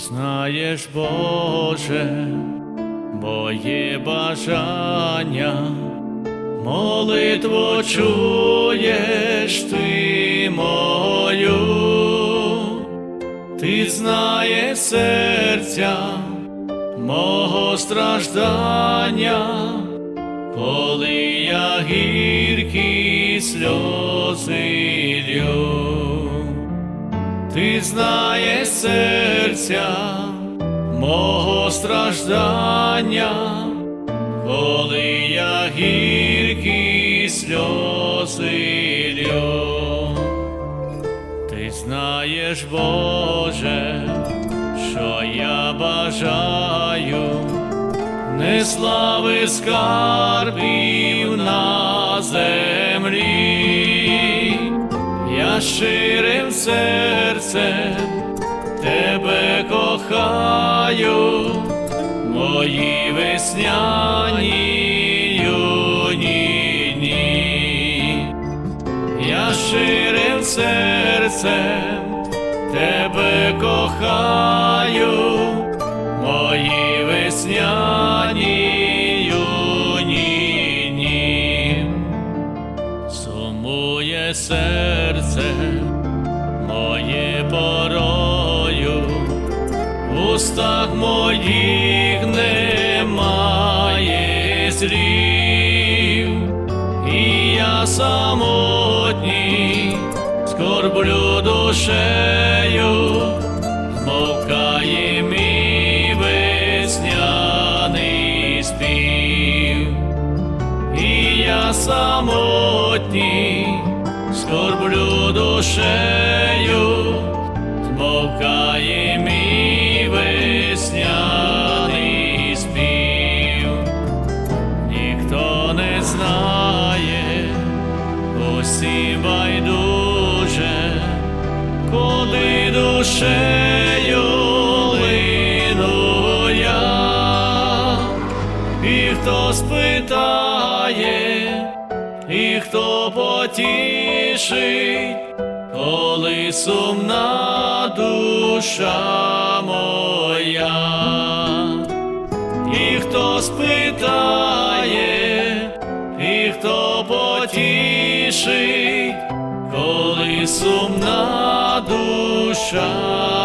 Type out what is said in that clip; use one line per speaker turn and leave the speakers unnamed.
знаєш, Боже, моє бажання, молитву чуєш ти мою, ти знаєш серця мого страждання, коли я гіркі сльози лью. Ти знаєш серця мого страждання, коли я гіркі сльози лью. Ти знаєш, Боже, що я бажаю, не слави скарбів на землі, я щирим серцем тебе кохаю, мої весняні юні дні. Я щирим серцем тебе кохаю, мої весняні. Сумує серце моє порою, в устах моїх немає слів, і я самотній скорблю душею, змовкає мій весняний спів. І я самотній скорблю душею, змовкає мій весняний спів, ніхто не знає, усі байдуже, коли душею. І хто спитає, і хто потішить, коли сумна душа моя, і хто спитає, і хто потішить, коли сумна душа